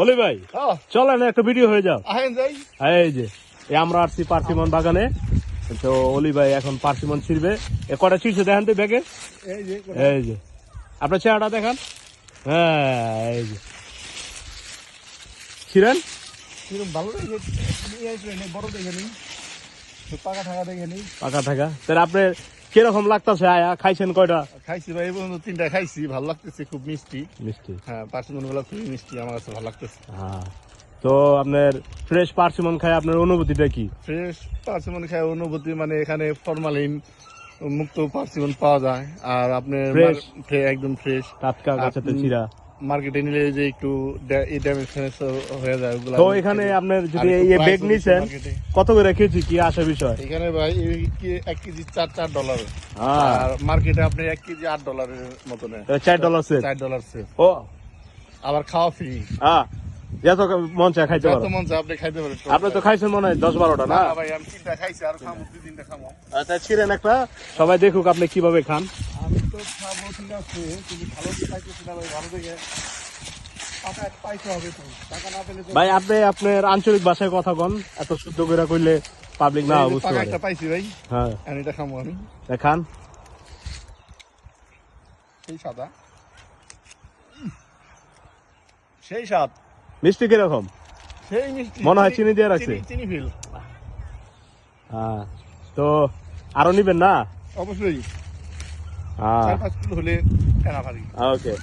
অলি ভাই চলেন একটা ভিডিও হয়ে যাও এই যে আমরা আসছি পার্সিমন বাগানে। তো অলি ভাই এখন পার্সিমন ছিড়বে। এ কটা ছিড়ছে দেখেন তো ব্যাগে? এই যে আপনার চেহারাটা দেখান। হ্যাঁ এই যে। ছিলেন ভালো দেখে নিয়ে বড় দেখে নি পাকা ঠাকা দেখে নি পাকা থাকা তাহলে আপনার কীরকম লাগতেছে আয়া? খাইছেন কয়টা? খাইছি ভাই বন্ধু তিনটা খাইছি। ভালো লাগতেছে খুব মিষ্টি। মিষ্টি। হ্যাঁ পার্সিমনগুলো খুবই মিষ্টি আমার কাছে ভালো লাগতেছে। হ্যাঁ। তো আপনার ফ্রেশ পার্সিমন খায় আপনার অনুভূতিটা কি? ফ্রেশ পার্সিমন খায় অনুভূতি মানে এখানে ফরমালিন মুক্ত পার্সিমন পাওয়া যায়। আর আপনার ফ্রেশ? একদম ফ্রেশ। টাটকা গাছেতে চিরা। মার্কেটে নিলে যে একটু এই ড্যামেজ হয়ে যায় ওগুলা তো এখানে আপনার যদি এই ব্যাগ নিছেন কত করে কেজি? কি আসে বিষয়? এখানে ভাই এক কেজি চার চার ডলার আর মার্কেটে আপনি এক কেজি আট ডলারের মতো নেয় চার ডলার সেট চার ডলার ও। আবার খাওয়া ফ্রি হ্যাঁ যত মন চায় খাইতে যত পারো। মন চায় আপনি খাইতে পারেন। আপনি তো খাইছেন মনে হয় দশ বারোটা না? না না ভাই আমি তিনটা খাইছি আর খামো দুই তিনটা খামো। আচ্ছা ছিলেন একটা। সবাই দেখুক আপনি কীভাবে খান। কিন্তু ভালো না ভাই ভালো দেখে টাকা পাইতে হবে তো টাকা না পেলে ভাই আপনি আপনার আঞ্চলিক ভাষায় কথা কন এত শুদ্ধ করে কইলে পাবলিক না বুঝতে পারে। একটা পাইছি ভাই। হ্যাঁ। আমি এটা খামো আমি। খান সেই সাদা। সেই স্বাদ। মিষ্টি কীরকম? সেই মিষ্টি। মনে হয় চিনি দিয়ে রাখছে। চিনি- ফিল হ্যাঁ। তো আরও নিবেন না? অবশ্যই। চার পাঁচ কিলো হলে কেনা পারি ওকে